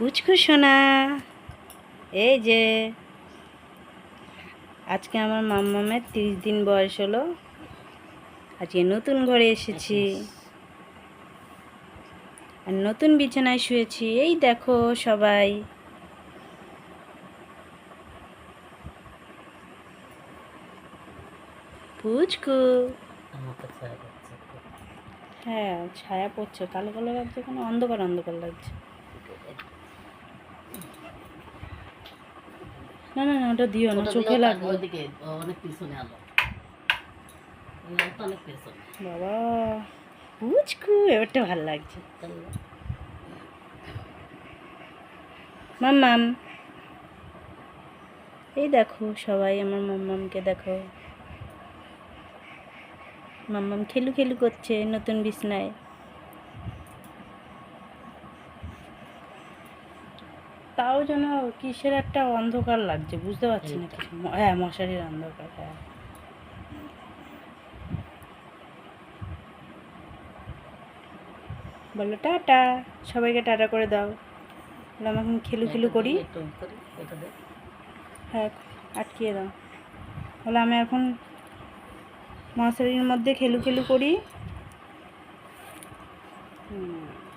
পুচকু সোনা। এই যে আজকে আমার মাম্মামের তিরিশ দিন বয়স হলো। আজকে নতুন ঘরে এসেছি। আর নতুন বিছানায় শুয়েছি। এই দেখো সবাই। পুচকু হ্যাঁ ছায়া পড়ছে। কালো কালো লাগছে কোনো অন্ধকার অন্ধকার লাগছে। না না না ওটা দিও না চোখে লাগবে। ওইদিকে অনেক পিছনে আলো। অনেক পেছনে। বাবা পুচকু এবারটা ভালো লাগছে। মাম্মাম এই দেখো সবাই আমার মাম্মামকে দেখো। মাম্মাম খেলু খেলু করছে নতুন বিছনায়। তাও যেন কিসের একটা অন্ধকার লাগছে বুঝতে পারছি না কি হ্যাঁ মশারির অন্ধকার হ্যাঁ। বলল টাটা সবাইকে টাটা করে দাও। বললাম এখন খেলু খেলু করি। হ্যাঁ আটকিয়ে দাও। বলে আমি এখন মশারির মধ্যে খেলু খেলু করি। হুম।